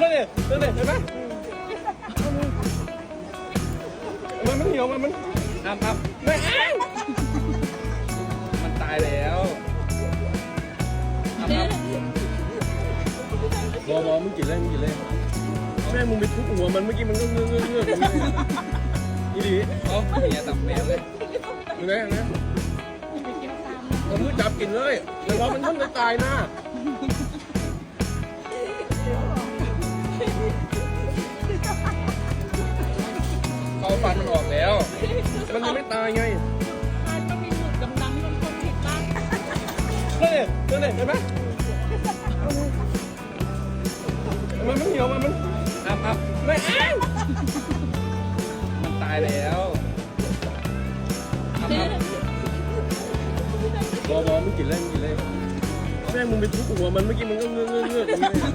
นั่นเลยนั่นเลยเห็นไหมมันมันเหี่ยวมันมันอ้ามอ้ามไม่อ้าวมันตายแล้วอ้ามอ้ามบอบอมึงกินเลยมึงกินเลยแม่มึงไปทุบหัวมันเมื่อกี้มันก็เงื้อเงื้อเงื้ออย่างนี้เลยอีหลีเอ้าเมียตับแมวเลยเห็นไหมเห็นไหมเอามือจับกินเลยเดี๋ยวมันต้องตายหน้า มันยังไม่ตายไงมันมีจุดดำๆมันคนผิดบ้างนั่นเลยนั่นเลยเห็นไหมมันมันเหี่ยวมันมันอ้ามอ้ามไม่อ้าวมันตายแล้วอ้ามอ้ามบอบอมึงกินเลยมึงกินเลยแม่มึงไปทุบหัวมันเมื่อกี้มันก็เงื้อเงื้อเงื้ออย่างนี้เลย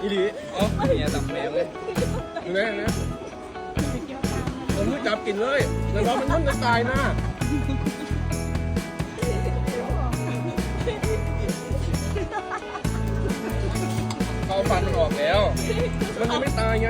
อีหลีเอ้าเมียตับแมวเลยเห็นไหมเห็นไมือจับกินเลยเดี๋ยวมันทนจะตายนะเขาฟันมันออกแล้ว มันยังไม่ตายไง